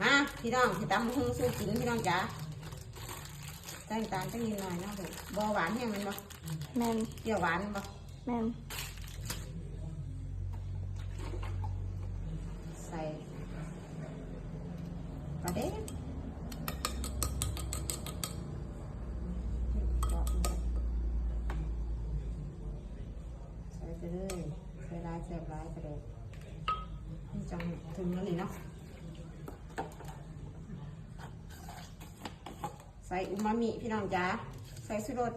มาพี่น้องที่ตำหุ้งสู้กินพี่น้องจ๋าใส่น้ำตาลสักนิดหน่อยเนาะลูกบหวานแห้งแมันบ่แมนเปรี้ยวหวานบ่แมนใส่กระเด็นใส่ไปเลยใส่ลายแสบลายกระเด็นนี่จังถึงแล้วนี่เนาะ ส่อูมามิพี่น้องจ๋าใส่สุรส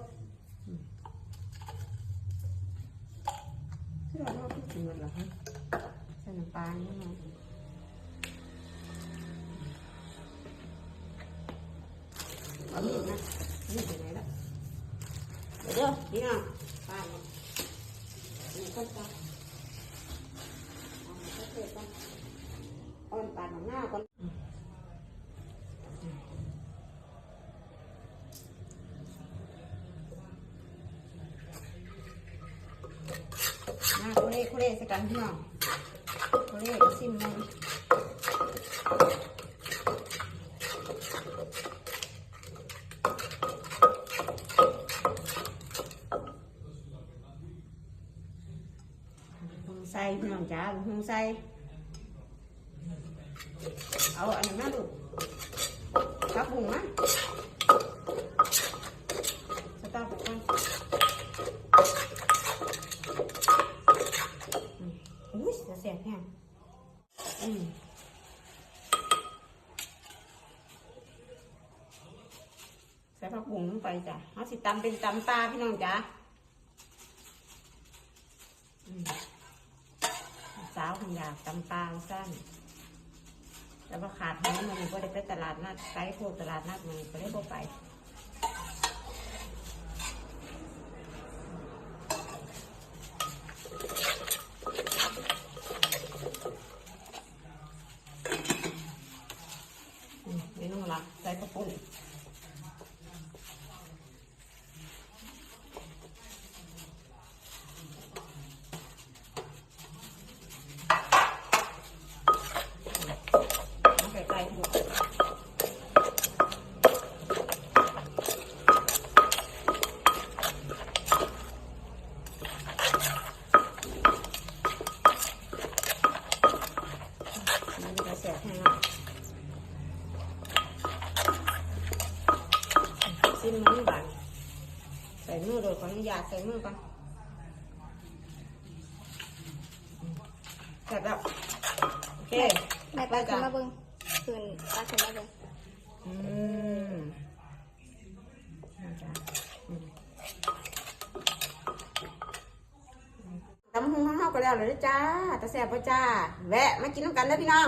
สุรสเราพูดถึงมันเหรอฮะใส่น้ำปลานิดหน่อยเอามีดนะมีดไปไหนละเดี๋ยวเดี๋ยวพี่น้องปลาเนี่ยนี่ก้นปลาเอามาเทก่อนเอาน้ำปลาหนังหน้าก่อน มาโคเล่โคเล่ใส่กันพี่น้องโคเล่ก็ซิมมันหุงใส่พี่น้องจ้าหุงใส่เอาอันนี้มาดูกับหุงมาสตาร์ทก่อน อุ้ยเสียเสียงแห้งอืมใส่ ผักบุ้งลงไปจ้ะเอาสิตำเป็นตำปลาพี่น้องจ้ะสาวคุณอยากตำปลาสั้นแต่ว่าขาดหอมมันก็ได้ไปตลาดนัดไกด์พวกตลาดนัดมันก็ได้พวกไปอืมเมนูหลักใส่กระปุ้นเอาไก่ๆดูมันจะแสบแห้งอะ ซิมมือบานใส่มือโดยขออนุญาตใส่มือก่อนเสร็จแล้วโอเคแม่ปลาขึ้นมาเบิ้งขึ้นปลาขึ้นมาเบิ้งอืมจ้ะอืมตำหุงข้าวๆก็แล้วเลยเด้อจ้าตะแซ่บป่ะจ้า แวะมากินน้ำกันเด้อพี่น้อง